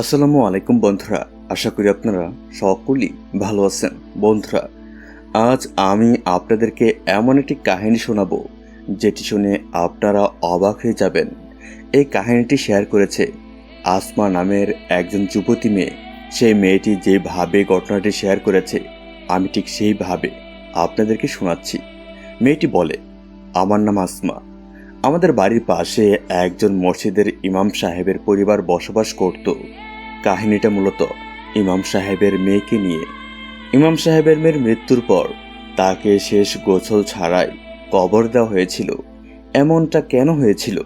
আসসালামু আলাইকুম বন্ধুরা, আশা করি আপনারা সকলেই ভালো আছেন। বন্ধুরা, আজ আমি আপনাদেরকে এমন একটি কাহিনী শোনাবো, যেটি শুনে আপনারা অবাক হয়ে যাবেন। এই কাহিনীটি শেয়ার করেছে আসমা নামের একজন যুবতী মেয়ে। সেই মেয়েটি যেভাবে ঘটনাটি শেয়ার করেছে, আমি ঠিক সেইভাবে আপনাদেরকে শোনাচ্ছি। মেয়েটি বলে, আমার নাম আসমা। আমাদের বাড়ির পাশে একজন মসজিদের ইমাম সাহেবের পরিবার বসবাস করত। কাহিনীটা মূলত ইমাম সাহেবের মেয়েকে নিয়ে। ইমাম সাহেবের মেয়ের মৃত্যুর পর তাকে শেষ গোছল ছাড়াই কবর দেওয়া হয়েছিল। এমনটা কেন হয়েছিল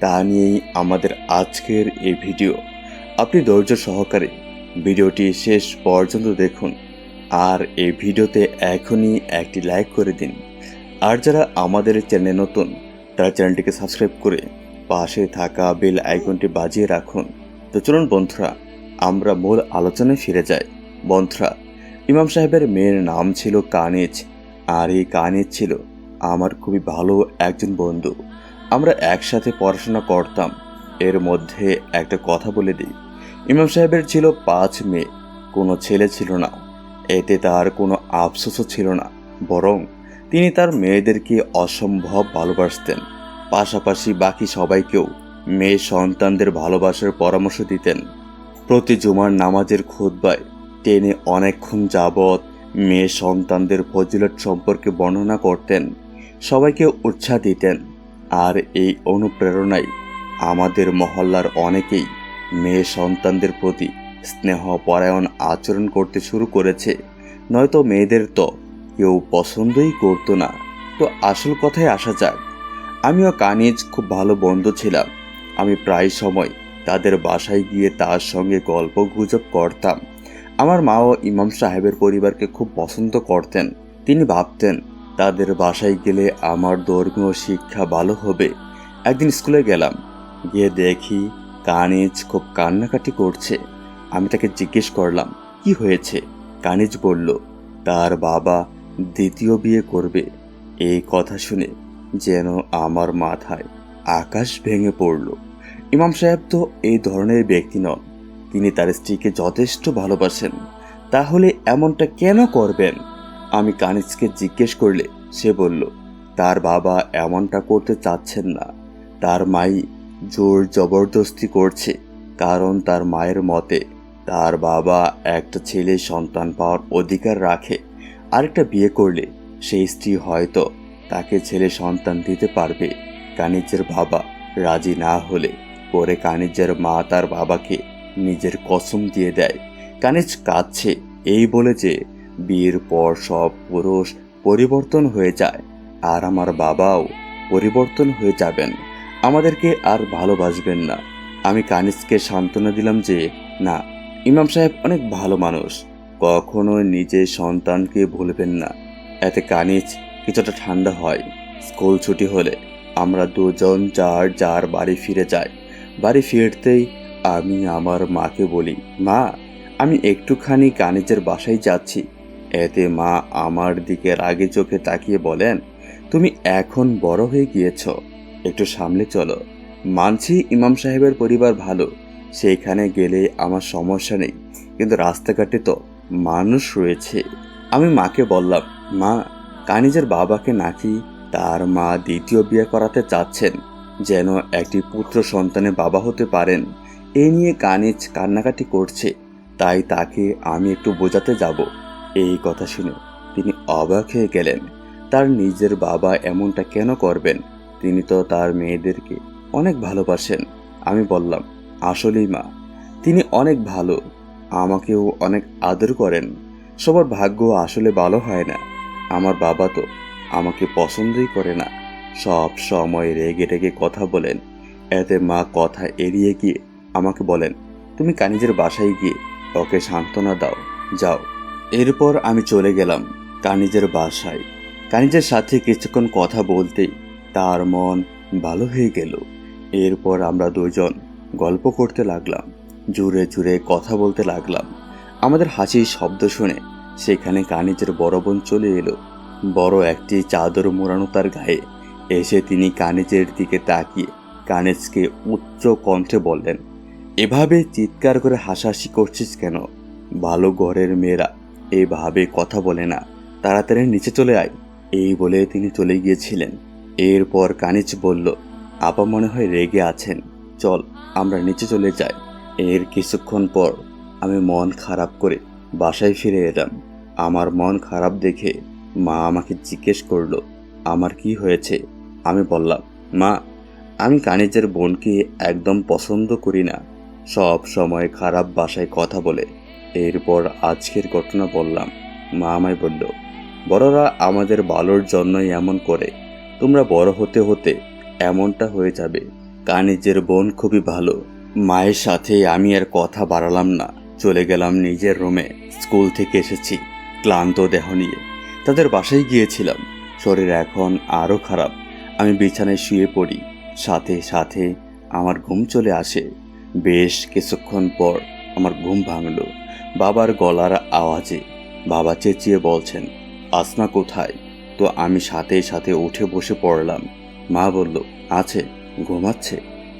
তা নিয়েই আমাদের আজকের এই ভিডিও। আপনি ধৈর্য সহকারে ভিডিওটি শেষ পর্যন্ত দেখুন আর এই ভিডিওতে এখনই একটি লাইক করে দিন। আর যারা আমাদের চ্যানেলে নতুন, তারা চ্যানেলটিকে সাবস্ক্রাইব করে পাশে থাকা বেল আইকনটি বাজিয়ে রাখুন। তো চলুন বন্ধুরা আমরা মূল আলোচনায় ফিরে যাই। বন্ধুরা ইমাম সাহেবের মেয়ের নাম ছিল কানিজ, আর এই কানিজ ছিল আমার খুবই ভালো একজন বন্ধু। আমরা একসাথে পড়াশোনা করতাম। এর মধ্যে একটা কথা বলে দিই। ইমাম সাহেবের ছিল পাঁচ মেয়ে, কোনো ছেলে ছিল না। এতে তার কোনো আফসোসও ছিল না, বরং তিনি তার মেয়েদেরকে অসম্ভব ভালোবাসতেন। পাশাপাশি বাকি সবাইকেও মেয়ে সন্তানদের ভালোবাসার পরামর্শ দিতেন। প্রতি জুমার নামাজের খুদ্বায় টেনে অনেকক্ষণ যাবৎ মেয়ে সন্তানদের ফজিলত সম্পর্কে বর্ণনা করতেন, সবাইকে উৎসাহ দিতেন। আর এই অনুপ্রেরণায় আমাদের মহল্লার অনেকেই মেয়ে সন্তানদের প্রতি স্নেহ পরায়ণ আচরণ করতে শুরু করেছে। নয়তো মেয়েদের তো কেউ পছন্দই করতো না। তো আসল কথায় আসা যাক, আমিও কানিজ খুব ভালো বন্ধু ছিলাম। আমি প্রায় সময় তাদের বাসায় গিয়ে তার সঙ্গে গল্প গুজব করতাম। আমার মাও ইমাম সাহেবের পরিবারকে খুব পছন্দ করতেন। তিনি ভাবতেন, তাদের বাসায় গেলে আমার ধর্মীয় শিক্ষা ভালো হবে। একদিন স্কুলে গেলাম, গিয়ে দেখি কানিজ খুব কান্নাকাটি করছে। আমি তাকে জিজ্ঞেস করলাম, কি হয়েছে? কানিজ বলল, তার বাবা দ্বিতীয় বিয়ে করবে। এই কথা শুনে যেন আমার মাথায় আকাশ ভেঙে পড়ল। ইমাম সাহেব তো এই ধরনের ব্যক্তি নন। তিনি তার স্ত্রীকে যথেষ্ট ভালোবাসেন। তাহলে এমনটা কেন করবেন? আমি কানিজকে জিজ্ঞেস করলে সে বলল, তার বাবা এমনটা করতে চাচ্ছেন না। তার মাই জোর জবরদস্তি করছে, কারণ তার মায়ের মতে তার বাবা একটা ছেলে সন্তান পাওয়ার অধিকার রাখে। আরেকটা বিয়ে করলে সেই স্ত্রী হয়তো তাকে ছেলে সন্তান দিতে পারবে। কানিজের বাবা রাজি না হলে পরে কানিজের মা তার বাবাকে নিজের কসম দিয়ে দেয়। কানিজ কাঁদছে, এই বলে যে, বিয়ের পর সব পুরুষ পরিবর্তন হয়ে যায়, আর আমার বাবাও পরিবর্তন হয়ে যাবেন। আমাদেরকে আর ভালোবাসবেন না। আমি কানিজকে সান্ত্বনা দিলাম যে, না, ইমাম সাহেব অনেক ভালো মানুষ। কখনো নিজের সন্তানকে ভুলবেন না। এতে কানিজ কিছুটা ঠান্ডা হয়। স্কুল ছুটি হলে আমরা দুজন যার যার বাড়ি ফিরে যাই। বাড়ি ফিরতেই আমি আমার মাকে বলি, মা, আমি একটুখানি কানিজের বাসায় যাচ্ছি। এতে মা আমার দিকে রাগে চোখে তাকিয়ে বলেন, তুমি এখন বড় হয়ে গিয়েছ। একটু সামনে চলো। মানছি ইমাম সাহেবের পরিবার ভালো। সেইখানে গেলে আমার সমস্যা নেই। কিন্তু রাস্তাঘাটে তো মানুষ রয়েছে আমি মাকে বললাম, মা কানিজের বাবাকে নাকি তার মা দ্বিতীয় বিয়ে করাতে চাচ্ছেন? যেন একটি পুত্র সন্তানের বাবা হতে পারেন। এ নিয়ে কানিজ কান্নাকাটি করছে। তাই তাকে আমি একটু বোঝাতে যাব। এই কথা শুনে তিনি অবাক হয়ে গেলেন। তার নিজের বাবা এমনটা কেন করবেন? তিনি তো তার মেয়েদেরকে অনেক ভালোবাসেন। আমি বললাম, আসলেই মা, তিনি অনেক ভালো। আমাকেও অনেক আদর করেন। সবার ভাগ্য আসলে ভালো হয় না। আমার বাবা তো আমাকে পছন্দই করে না। সব সময় রেগে রেগে কথা বলেন। এতে মা কথা এড়িয়ে গিয়ে আমাকে বলেন, তুমি কানিজের বাসায় গিয়ে ওকে সান্ত্বনা দাও, যাও। এরপর আমি চলে গেলাম কানিজের বাসায়। কানিজের সাথে কিছুক্ষণ কথা বলতেই তার মন ভালো হয়ে গেল। এরপর আমরা দুজন গল্প করতে লাগলাম, জুড়ে জুড়ে কথা বলতে লাগলাম। আমাদের হাসির শব্দ শুনে সেখানে কানিজের বড় বোন চলে এলো। বড় একটি চাদর মোড়ানো তার গায়ে এসে তিনি কানিজের দিকে তাকিয়ে কানিজকে উচ্চ কণ্ঠে বললেন, এভাবে চিৎকার করে হাসাহাসি করছিস কেন? ভালো ঘরের মেয়েরা এভাবে কথা বলে না। তাড়াতাড়ি নিচে চলে আয়। এই বলে তিনি চলে গিয়েছিলেন। এরপর কানিচ বলল, আপা মনে হয় রেগে আছেন। চল, আমরা নিচে চলে যাই। এর কিছুক্ষণ পর আমি মন খারাপ করে বাসায় ফিরে এলাম। আমার মন খারাপ দেখে মা আমাকে জিজ্ঞেস করল, আমার কি হয়েছে? আমি বললাম, মা, আমি কানিজের বোনকে একদম পছন্দ করি না। সব সময় খারাপ বাসায় কথা বলে। এরপর আজকের ঘটনা বললাম। মা আমায় বলল, বড়রা আমাদের ভালোর জন্যই এমন করে। তোমরা বড় হতে হতে এমনটা হয়ে যাবে। কানিজের বোন খুবই ভালো। মায়ের সাথে আমি আর কথা বাড়ালাম না। চলে গেলাম নিজের রুমে। স্কুল থেকে এসেছি। ক্লান্ত দেহ নিয়ে। তাদের বাসায় গিয়েছিলাম। শরীর এখন আরও খারাপ। আমি বিছানায় শুয়ে পড়ি। সাথে সাথে আমার ঘুম চলে আসে। বেশ কিছুক্ষণ পর আমার ঘুম ভাঙল। বাবার গলার আওয়াজে বাবা চেঁচিয়ে বলছেন, আসমা কোথায়? তো আমি সাথে সাথে উঠে বসে পড়লাম। মা বলল, আছে, ঘুমাচ্ছে।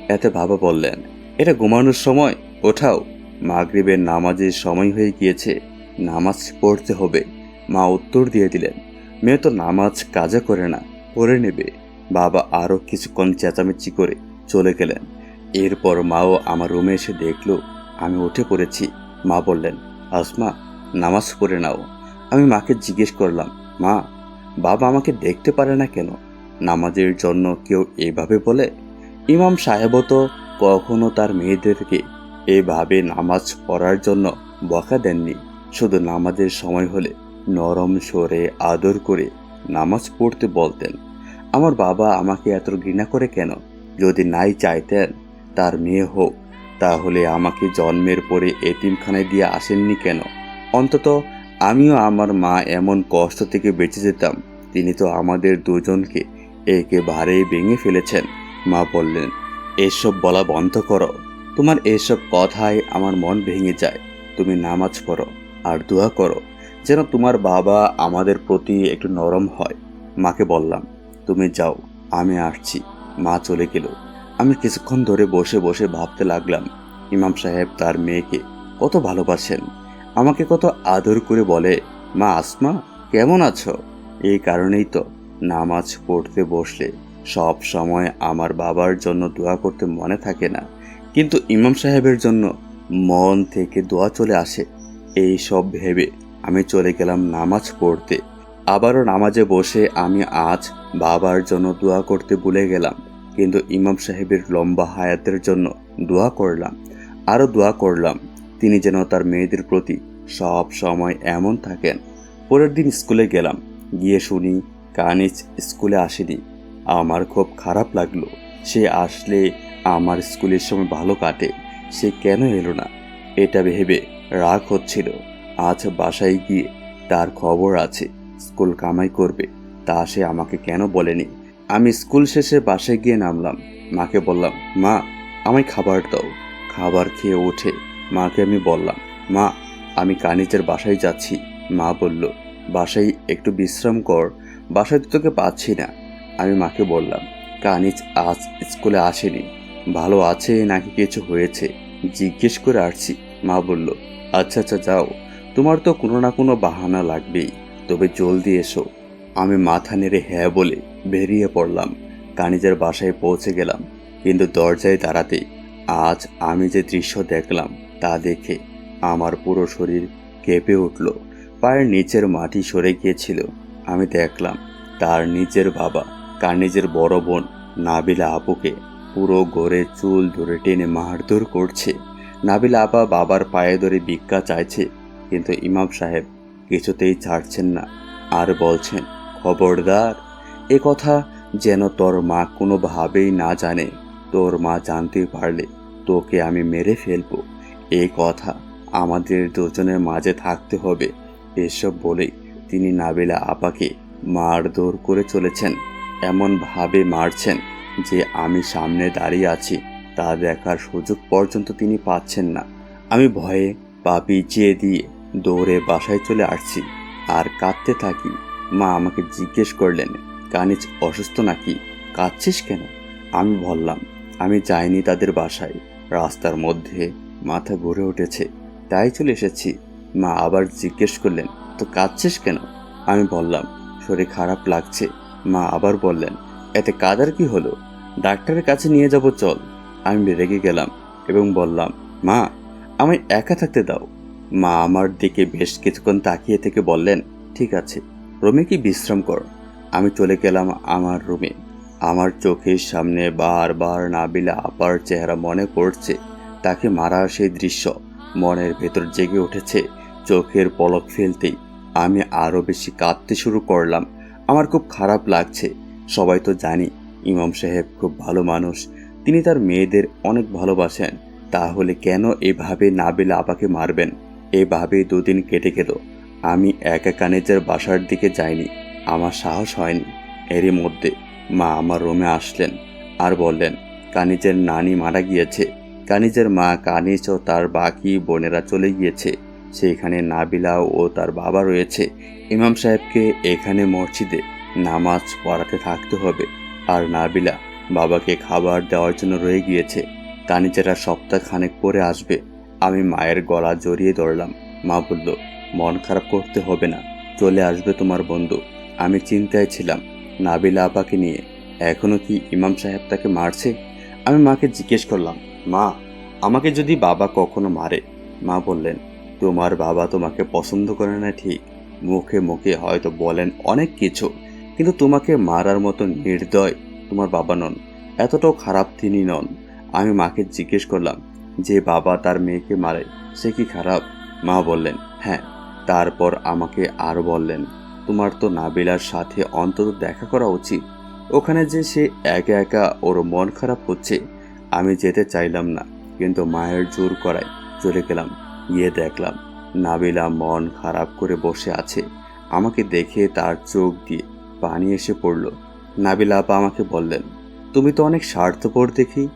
এতে বাবা বললেন, এটা ঘুমানোর সময়, ওঠাও। মাগরিবের নামাজের সময় হয়ে গিয়েছে, নামাজ পড়তে হবে। মা উত্তর দিয়ে দিলেন, মেয়ে তো নামাজ কাজে করে না, পড়ে নেবে। বাবা আরও কিছুক্ষণ চেঁচামেচি করে চলে গেলেন। এরপর মাও আমার রুমে এসে দেখল, আমি উঠে পড়েছি। মা বললেন, আসমা, নামাজ পড়ে নাও। আমি মাকে জিজ্ঞেস করলাম, মা, বাবা আমাকে দেখতে পারে না কেন? নামাজের জন্য কেউ এভাবে বলে? ইমাম সাহেবও তো কখনো তার মেয়েদেরকে এভাবে নামাজ পড়ার জন্য বকা দেননি। শুধু নামাজের সময় হলে নরম সরে আদর করে নামাজ পড়তে বলতেন। আমার বাবা আমাকে এত ঘৃণা করে কেন? যদি নাই চাইতেন, তার মেয়ে হোক, তাহলে আমাকে জন্মের পরে এতিমখানায় দিয়ে আসেননি কেন? অন্তত আমিও আমার মা এমন কষ্ট থেকে বেঁচে যেতাম। তিনি তো আমাদের দুজনকে একেবারে ভেঙে ফেলেছেন। মা বললেন, এসব বলা বন্ধ করো। তোমার এসব কথায় আমার মন ভেঙে যায়। তুমি নামাজ পড়ো আর দোয়া করো। যেন তোমার বাবা আমাদের প্রতি একটু নরম হয়। মাকে বললাম তুমি যাও, আমি আসছি। মা চলে গেল। আমি কিছুক্ষণ ধরে বসে বসে ভাবতে লাগলাম, ইমাম সাহেব তার মেয়েকে কত ভালোবাসেন। আমাকে কত আদর করে বলে, মা, আসমা, কেমন আছো? এই কারণেই তো নামাজ পড়তে বসলে সব সময় আমার বাবার জন্য দোয়া করতে মনে থাকে না। কিন্তু ইমাম সাহেবের জন্য মন থেকে দোয়া চলে আসে। এই সব ভেবে আমি চলে গেলাম নামাজ পড়তে। আবারও নামাজে বসে আমি আজ বাবার জন্য দোয়া করতে ভুলে গেলাম, কিন্তু ইমাম সাহেবের লম্বা হায়াতের জন্য দোয়া করলাম। আরও দোয়া করলাম, তিনি যেন তার মেয়েদের প্রতি সব সময় এমন থাকেন। পরের দিন স্কুলে গেলাম, গিয়ে শুনি কানিজ স্কুলে আসেনি। আমার খুব খারাপ লাগল, সে আসলে আমার স্কুলের সময় ভালো কাটে, সে কেন এলো না? এটা ভেবে রাগ হচ্ছিল, আজ বাসায় গিয়ে তার খবর আছে। স্কুল কামাই করবে। তা সে আমাকে কেন বলেনি? আমি স্কুল শেষে বাসায় গিয়ে নামলাম। মাকে বললাম, মা, আমায় খাবার দাও। খাবার খেয়ে উঠে মাকে আমি বললাম, মা, আমি কানিজের বাসায় যাচ্ছি। মা বলল, বাসায় একটু বিশ্রাম কর, বাসায় তো তোকে পাচ্ছি না। আমি মাকে বললাম কানিজ আজ স্কুলে আসেনি। ভালো আছে নাকি কিছু হয়েছে? জিজ্ঞেস করে আসছি। মা বলল আচ্ছা আচ্ছা যাও। তোমার তো কোনো না কোনো বাহানা লাগবেই। তবে জলদি এসো। আমি মাথা নেড়ে হ্যাঁ বলে বেরিয়ে পড়লাম। কানিজের বাসায় পৌঁছে গেলাম, কিন্তু দরজায় দাঁড়াতেই আজ আমি যে দৃশ্য দেখলাম তা দেখে আমার পুরো শরীর কেঁপে উঠল। পায়ের নিচের মাটি সরে গিয়েছিল। আমি দেখলাম তার নিজের বাবা কানিজের বড় বোন নাবিলা আপুকে পুরো গড়ে চুল ধরে টেনে মারধর করছে। নাবিলা আপা বাবার পায়ে ধরে ভিক্ষা চাইছে, কিন্তু ইমাম সাহেব কিছুতেই ছাড়ছেন না। আর বলছেন, খবরদার, এ কথা যেন তোর মা কোনোভাবেই না জানে। তোর মা জানতে পারলে তোকে আমি মেরে ফেলব। এই কথা আমাদের দুজনের মাঝে থাকতে হবে। এসব বলে তিনি নাবিলা আপাকে মারধর করে চলেছেন। এমনভাবে মারছেন যে আমি সামনে দাঁড়িয়ে আছি। তা দেখার সুযোগ পর্যন্ত তিনি পাচ্ছেন না। আমি ভয়ে পা পিছিয়ে দিয়ে দৌড়ে বাসায় চলে আসছি। আর কাঁদতে থাকি। মা আমাকে জিজ্ঞেস করলেন, কানিজ, অসুস্থ নাকি? কাঁদছিস কেন? আমি বললাম, আমি যাইনি তাদের বাসায়। রাস্তার মধ্যে মাথা ঘুরে উঠেছে। তাই চলে এসেছি। মা আবার জিজ্ঞেস করলেন, তো কাঁদছিস কেন? আমি বললাম, শরীর খারাপ লাগছে। মা আবার বললেন, এতে কাদার কি হলো? ডাক্তারের কাছে নিয়ে যাব চল। আমি রেগে গেলাম এবং বললাম, মা, আমায় একা থাকতে দাও। মা আমার দিকে বেশ কিছুক্ষণ তাকিয়ে থেকে বললেন, ঠিক আছে, রুমে কি বিশ্রাম কর? আমি চলে গেলাম আমার রুমে। আমার চোখের সামনে বারবার নাবিলা আপার চেহারা মনে পড়ছে, তাকে মারার সেই দৃশ্য। মনের ভেতর জেগে উঠেছে, চোখের পলক ফেলতেই। আমি আরও বেশি কাঁদতে শুরু করলাম। আমার খুব খারাপ লাগছে, সবাই তো জানি ইমাম সাহেব খুব ভালো মানুষ, তিনি তার মেয়েদের অনেক ভালোবাসেন। তাহলে কেন এভাবে নাবিলা আপাকে মারবেন? এভাবে দুদিন কেটে গেল। আমি একা কানেজের বাসার দিকে যাইনি। আমার সাহস হয়নি। এরই মধ্যে মা আমার রুমে আসলেন আর বললেন, কানিজের নানি মারা গিয়েছে। কানিজের মা কানিজ ও তার বাকি বোনেরা চলে গিয়েছে। সেখানে নাবিলা ও তার বাবা রয়েছে। ইমাম সাহেবকে এখানে মসজিদে নামাজ পড়াতে থাকতে হবে। আর নাবিলা বাবাকে খাবার দেওয়ার জন্য রয়ে গিয়েছে। কানিজেরা সপ্তাহ খানেক পরে আসবে। আমি মায়ের গলা জড়িয়ে ধরলাম। মা বলল, মন খারাপ করতে হবে না, চলে আসবে তোমার বন্ধু। আমি চিন্তায় ছিলাম, নাবিলা আপাকে নিয়ে। এখনও কি ইমাম সাহেব তাকে মারছে? আমি মাকে জিজ্ঞেস করলাম, মা, আমাকে যদি বাবা কখনো মারে? মা বললেন, তোমার বাবা তোমাকে পছন্দ করে না ঠিক। মুখে মুখে হয়তো বলেন অনেক কিছু, কিন্তু তোমাকে মারার মতো নির্দয় তোমার বাবা নন, এতটাও খারাপ তিনি নন। আমি মাকে জিজ্ঞেস করলাম যে বাবা তার মেয়েকে মারে, সে কি খারাপ? মা বললেন হ্যাঁ। তারপর আমাকে আর বললেন, তোমার তো নাবিলার সাথে অন্তত দেখা করা উচিত। ওখানে যে সে একা একা ওর মন খারাপ হচ্ছে, আমি যেতে চাইলাম না। কিন্তু মায়ের জোর করায় চলে গেলাম, গিয়ে দেখলাম নাবিলা মন খারাপ করে বসে আছে। আমাকে দেখে তার চোখ দিয়ে পানি এসে পড়ল। নাবিলা আপা আমাকে বললেন, তুমি তো অনেক স্বার্থপর দেখি।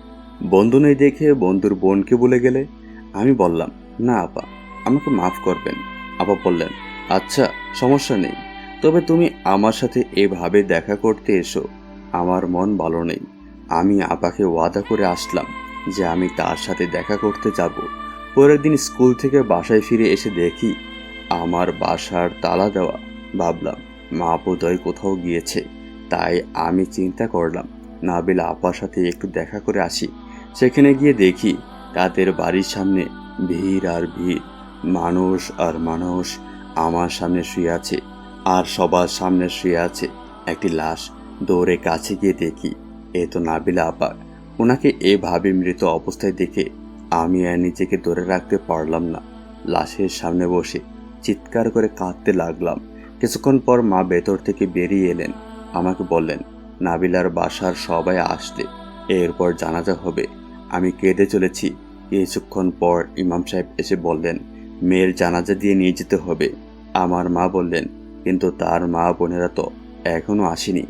বন্ধু নেই দেখে বন্ধুর বোনকে বলে গেলে? আমি বললাম, না, আপা, আমাকে মাফ করবেন। আপা বললেন আচ্ছা সমস্যা নেই। তবে তুমি আমার সাথে এভাবে দেখা করতে এসো। আমার মন ভালো নেই। আমি আপাকে ওয়াদা করে আসলাম যে আমি তার সাথে দেখা করতে যাব। পরের দিন স্কুল থেকে বাসায় ফিরে এসে দেখি আমার বাসার তালা দেওয়া। ভাবলাম, মা বোধহয় কোথাও গিয়েছে। তাই আমি চিন্তা করলাম নাবিলা আপার সাথে একটু দেখা করে আসি। সেখানে গিয়ে দেখি তাদের বাড়ির সামনে ভিড় আর ভিড়। মানুষ আর মানুষ আমার সামনে শুয়ে আছে আর সবার সামনে শুয়ে আছে। একটি লাশ দৌড়ে কাছে গিয়ে দেখি, এ তো নাবিলা আপা। ওনাকে এভাবে মৃত অবস্থায় দেখে আমি আর নিজেকে ধরে রাখতে পারলাম না। লাশের সামনে বসে চিৎকার করে কাঁদতে লাগলাম। কিছুক্ষণ পর মা ভেতর থেকে বেরিয়ে এলেন। আমাকে বললেন, নাবিলার বাসার সবাই আসলে এরপর জানাজা হবে। আমি কেঁদে চলেছি। কিছুক্ষণ পর ইমাম সাহেব এসে বললেন, মেয়ের জানাজা দিয়ে নিয়ে যেতে হবে। আমার মা বললেন, কিন্তু তার মা বোনেরা তো এখনও আসেনি।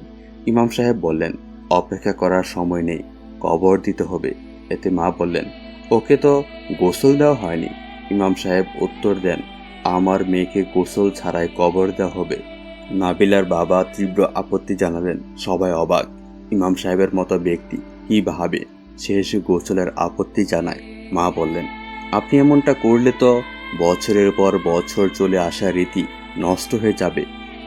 ইমাম সাহেব বললেন, অপেক্ষা করার সময় নেই, কবর দিতে হবে। এতে মা বললেন, ওকে তো গোসল দেওয়া হয়নি। ইমাম সাহেব উত্তর দেন, আমার মেয়েকে গোসল ছাড়াই কবর দেওয়া হবে। নাবিলার বাবা তীব্র আপত্তি জানালেন, সবাই অবাক। ইমাম সাহেবের মতো ব্যক্তি কী ভাবে? সে এসে গোসলের আপত্তি জানায়। মা বললেন, আপনি এমনটা করলে তো বছরের পর বছর চলে আসা রীতি নষ্ট হয়ে যাবে।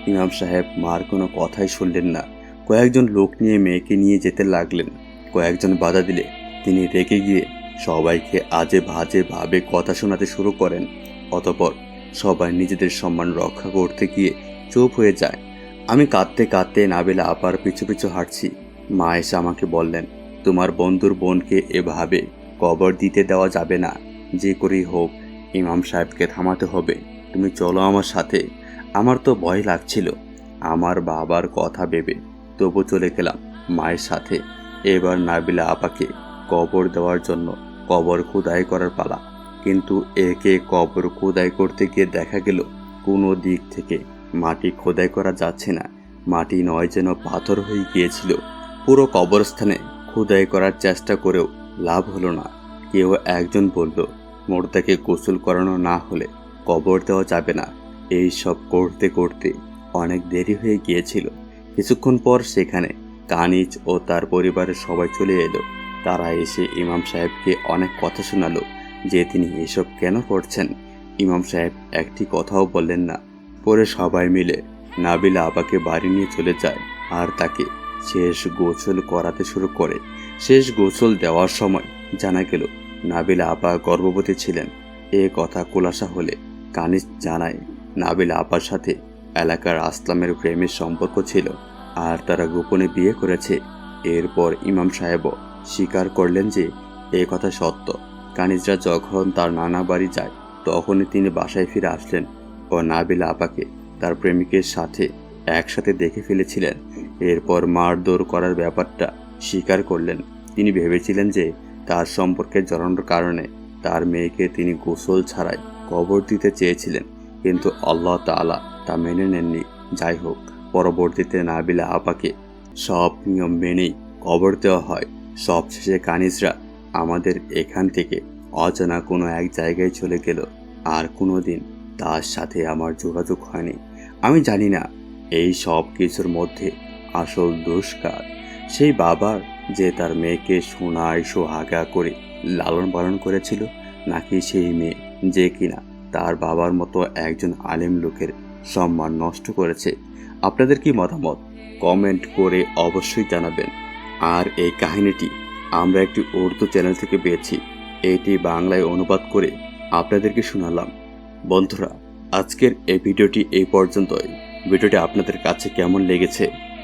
ইমাম সাহেব মার কোনো কথাই শুনলেন না। কয়েকজন লোক নিয়ে মেয়েকে নিয়ে যেতে লাগলেন। কয়েকজন বাধা দিলে তিনি রেগে গিয়ে সবাইকে আজে ভাজে ভাবে কথা শোনাতে শুরু করেন। অতপর সবাই নিজেদের সম্মান রক্ষা করতে গিয়ে চুপ হয়ে যায়। আমি কাঁদতে কাঁদতে নাবেলা আপার পিছু পিছু হাঁটছি। মা এসে আমাকে বললেন তোমার বন্ধুর বোনকে এভাবে কবর দিতে দেওয়া যাবে না। যে করেই হোক, ইমাম সাহেবকে থামাতে হবে। তুমি চলো আমার সাথে। আমার তো ভয় লাগছিল। আমার বাবার কথা ভেবে তবু চলে গেলাম মায়ের সাথে। এবার নাবিলা আপাকে কবর দেওয়ার জন্য কবর খোদাই করার পালা। কিন্তু একে কবর খোদাই করতে গিয়ে দেখা গেল, কোনো দিক থেকে মাটি খোদাই করা যাচ্ছে না। মাটি নয় যেন পাথর হয়ে গিয়েছিল। পুরো কবরস্থানে খোদাই করার চেষ্টা করেও লাভ হলো না। কেউ একজন বলল, মোর্দাকে গোসল করানো না হলে কবর দেওয়া যাবে না। এই সব করতে করতে অনেক দেরি হয়ে গিয়েছিল। কিছুক্ষণ পর সেখানে কানিজ ও তার পরিবারের সবাই চলে এলো। তারা এসে ইমাম সাহেবকে অনেক কথা শোনালো যে তিনি এসব কেন করছেন। ইমাম সাহেব একটি কথাও বললেন না। পরে সবাই মিলে নাবিলা আপাকে বাড়ি নিয়ে চলে যায় আর তাকে শেষ গোসল করাতে শুরু করে। শেষ গোসল দেওয়ার সময় জানা গেল, নাবিলা আপা গর্ভবতী ছিলেন। এ কথা খোলাসা হলে কানিস জানায়, নাবিলা আপার সাথে এলাকার আসলামের প্রেমের সম্পর্ক ছিল আর তারা গোপনে বিয়ে করেছে। এরপর ইমাম সাহেবও স্বীকার করলেন যে এ কথা সত্য। কানিজরা যখন তার নানা বাড়ি যায়, তখনই তিনি বাসায় ফিরে আসলেন ও নাবিলা আপাকে তার প্রেমিকের সাথে একসাথে দেখে ফেলেছিলেন। এরপর মারধর করার ব্যাপারটা স্বীকার করলেন। তিনি ভেবেছিলেন যে তার সম্পর্কে জড়ানোর কারণে তার মেয়েকে তিনি গোসল ছাড়াই কবর দিতে চেয়েছিলেন। কিন্তু আল্লাহ তাআলা তা মেনে নেননি। যাই হোক, পরবর্তীতে নাবিলা আপাকে সব নিয়ম মেনেই কবর দেওয়া হয়। সবশেষে কানিজরা আমাদের এখান থেকে অজানা কোনো এক জায়গায় চলে গেল। আর কোনো দিন তার সাথে আমার যোগাযোগ হয়নি। আমি জানি না এই সব কিছুর মধ্যে আসল দুষ্কার। সেই বাবার যে তার মেয়েকে সোনায় সোহাগা করে লালন পালন করেছিল, নাকি সেই মেয়ে যে কিনা তার বাবার মতো একজন আলেম লোকের সম্মান নষ্ট করেছে? আপনাদের কি মতামত? কমেন্ট করে অবশ্যই জানাবেন। আর এই কাহিনীটি আমরা একটি উর্দু চ্যানেল থেকে পেয়েছি। এটি বাংলায় অনুবাদ করে আপনাদেরকে শোনালাম। বন্ধুরা, আজকের এই ভিডিওটি এই পর্যন্তই। ভিডিওটি আপনাদের কাছে কেমন লেগেছে?